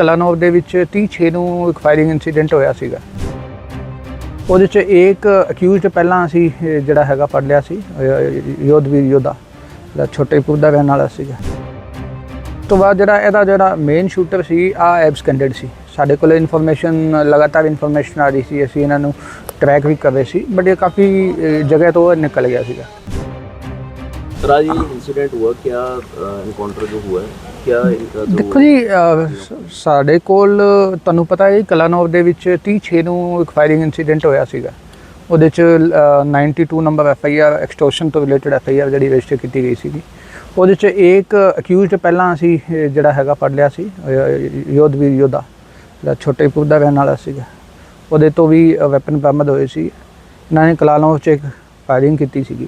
ਕਲਾਨੌਰ ਦੇ ਵਿੱਚ 30 ਨੂੰ ਇੱਕ ਫਾਇਰਿੰਗ ਇਨਸੀਡੈਂਟ ਹੋਇਆ ਸੀਗਾ। ਉਹਦੇ ਚ ਇੱਕ ਅਕਿਊਜ਼ਡ ਪਹਿਲਾਂ ਅਸੀਂ ਜਿਹੜਾ ਹੈਗਾ ਫੜ ਲਿਆ ਸੀ ਯੋਧਵੀਰ ਯੋਧਾ ਜਿਹੜਾ ਛੋਟੇਪੁਰ ਦਾ ਰਹਿਣ ਵਾਲਾ ਸੀਗਾ। ਤੋਂ ਬਾਅਦ ਜਿਹੜਾ ਇਹਦਾ ਜਿਹੜਾ ਮੇਨ ਸ਼ੂਟਰ ਸੀ ਆ ਐਬਸਕੈਂਡਡ ਸੀ। ਸਾਡੇ ਕੋਲ ਇਨਫੋਰਮੇਸ਼ਨ ਲਗਾਤਾਰ ਇਨਫੋਰਮੇਸ਼ਨ ਆ ਰਹੀ ਸੀ, ਅਸੀਂ ਇਹਨਾਂ ਨੂੰ ਟਰੈਕ ਵੀ ਕਰ ਰਹੇ ਸੀ ਬਟ ਇਹ ਕਾਫੀ ਜਗ੍ਹਾ ਤੋਂ ਨਿਕਲ ਗਿਆ ਸੀਗਾ। सर आज ये इंसिडेंट हुआ क्या इनकाउंटर जो हुआ है क्या इनका जो ਦੇਖੋ ਜੀ ਅਹ, ਸ- ਸਾਡੇ ਕੋਲ ਤੁਹਾਨੂੰ ਪਤਾ ਹੈ ਕਲਾਨੌਰ ਦੇ ਵਿੱਚ 30 ਨੂੰ ਇੱਕ ਫਾਇਰਿੰਗ ਇਨਸੀਡੈਂਟ ਹੋਇਆ ਸੀਗਾ ਉਹਦੇ ਚ ਅਹ, 92 number F I R extortion ਤੋਂ ਰਿਲੇਟਡ ਐਫ ਆਈ ਆਰ ਜਿਹੜੀ ਰਜਿਸਟਰ ਕੀਤੀ ਗਈ ਸੀਗੀ ਉਹਦੇ ਚ ਇੱਕ ਅਕਿਊਜ਼ਡ ਪਹਿਲਾਂ ਅਸੀਂ ਇਹ ਜਿਹੜਾ ਹੈਗਾ ਫੜ ਲਿਆ ਸੀ ਅਹ, ਯੋਧਵੀਰ ਯੋਧਾ ਜਿਹੜਾ ਛੋਟੇਪੁਰ ਦਾ ਰਹਿਣ ਵਾਲਾ ਸੀਗਾ ਉਹਦੇ ਤੋਂ ਵੀ ਵੈਪਨ ਬਰਾਮਦ ਹੋਏ ਸੀ ਇਹਨਾਂ ਨੇ ਕਲਾਨੌਰ ਚ ਇੱਕ ਫਾਇਰਿੰਗ ਕੀਤੀ ਸੀਗੀ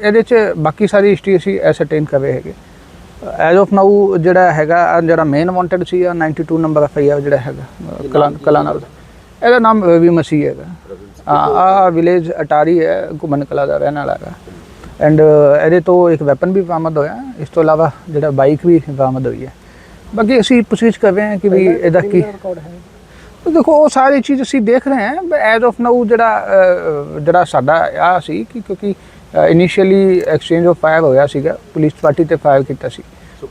ਇਹਦੇ ਚ ਬਾਕੀ ਸਾਰੀ ਹਿਸਟਰੀ ਅਸੀਂ ਐਸਰਟੇਨ ਕਰ ਰਹੇ ਹੈਗੇ। ਐਜ਼ ਆਫ ਨਾਊ ਜਿਹੜਾ ਹੈਗਾ ਜਿਹੜਾ ਮੇਨ ਵਾਂਟਡ ਸੀ ਆ 92 ਨੰਬਰ ਐਫ ਆਈ ਆਰ ਜਿਹੜਾ ਹੈਗਾ ਕਲਾ ਕਲਾਨੌਰ ਦਾ। ਇਹਦਾ ਨਾਮ ਰਵੀ ਮਸੀਹ ਹੈਗਾ। ਆ ਆ ਵਿਲੇਜ ਅਟਾਰੀ ਹੈ ਘੁਮਨ ਕਲਾ ਦਾ ਰਹਿਣ ਵਾਲਾ ਹੈਗਾ। ਐਂਡ ਇਹਦੇ ਤੋਂ ਇੱਕ ਵੈਪਨ ਵੀ ਬਰਾਮਦ ਹੋਇਆ। ਇਸ ਤੋਂ ਇਲਾਵਾ ਜਿਹੜਾ ਬਾਈਕ ਵੀ ਬਰਾਮਦ ਹੋਈ ਹੈ। ਬਾਕੀ ਅਸੀਂ ਪੁੱਛਗਿੱਛ ਕਰ ਰਹੇ ਹਾਂ ਕਿ ਵੀ ਇਹਦਾ ਕੀ ਦੇਖੋ ਉਹ ਸਾਰੀ ਚੀਜ਼ ਅਸੀਂ ਦੇਖ ਰਹੇ ਹਾਂ ਐਜ਼ ਆਫ ਨਾਊ ਜਿਹੜਾ ਜਿਹੜਾ ਸਾਡਾ ਆ ਸੀ ਕਿ ਕਿਉਂਕਿ ਇਨੀਸ਼ੀਅਲੀ ਐਕਸਚੇਂਜ ਆਫ ਫਾਇਰ ਹੋਇਆ ਸੀਗਾ ਪੁਲਿਸ ਪਾਰਟੀ ਤੇ ਫਾਇਰ ਕੀਤਾ ਸੀ।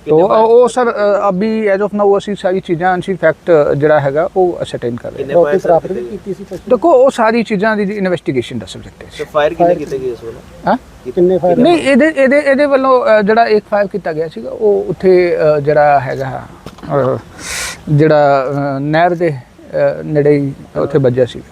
ਤੋ ਉਹ ਸਰ ਅਭੀ ਐਜ ਆਫ ਨਾਓ ਅਸੀਂ ਸਾਰੀ ਚੀਜ਼ਾਂ ਅਨਸੀ ਫੈਕਟ ਜਿਹੜਾ ਹੈਗਾ ਉਹ ਅਸਰਟੇਨ ਕਰ ਰਹੇ ਹਾਂ। ਉਹ ਸਾਰੀ ਚੀਜ਼ਾਂ ਦੀ ਇਨਵੈਸਟੀਗੇਸ਼ਨ ਦਾ ਸਬਜੈਕਟ ਹੈ। ਸੋ ਫਾਇਰ ਕਿੰਨੇ ਜਿਹੜਾ ਕੀਤਾ ਗਿਆ ਸੀਗਾ ਉਹ ਉੱਥੇ ਜਿਹੜਾ ਹੈਗਾ ਜਿਹੜਾ ਨਹਿਰ ਦੇ ਨੇੜੇ ਉੱਥੇ ਵੱਜਿਆ ਸੀਗਾ।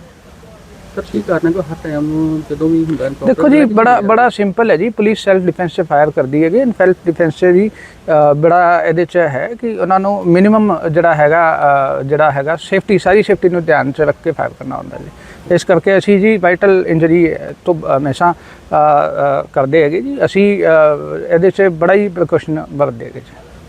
ਸਰ ਕੀ ਕਾਰਨ ਹੈ ਕਿ ਹਰ ਟਾਈਮ ਜਦੋਂ ਵੀ ਹੁੰਦਾ encounter ਦੇਖੋ ਜੀ ਲੈ ਕੇ ਬੜਾ ਬੜਾ ਸਿੰਪਲ ਹੈ ਜੀ ਪੁਲਿਸ ਸੈਲਫ ਡਿਫੈਂਸ 'ਚ ਫਾਇਰ ਕਰਦੀ ਹੈਗੀ ਸੈਲਫ ਡਿਫੈਂਸ 'ਚ ਵੀ ਅ, ਬੜਾ ਇਹਦੇ 'ਚ ਹੈ ਕਿ ਉਹਨਾਂ ਨੂੰ ਮਿਨੀਮਮ ਜਿਹੜਾ ਹੈਗਾ ਅ, ਜਿਹੜਾ ਹੈਗਾ ਸੇਫਟੀ ਸਾਰੀ ਸੇਫਟੀ ਨੂੰ ਧਿਆਨ 'ਚ ਰੱਖ ਕੇ ਫਾਇਰ ਕਰਨਾ ਹੁੰਦਾ ਜੀ। ਇਸ ਕਰਕੇ ਅਸੀਂ ਜੀ ਵਾਈਟਲ ਇੰਜਰੀ ਤੋਂ ਹਮੇਸ਼ਾ ਅ, ਅ, ਕਰਦੇ ਹੈਗੇ ਜੀ। ਅਸੀਂ ਅ, ਇਹਦੇ 'ਚ ਬੜਾ ਹੀ ਪ੍ਰੀਕਾਸ਼ਨ ਵਰਤਦੇ ਹੈਗੇ ਜੀ।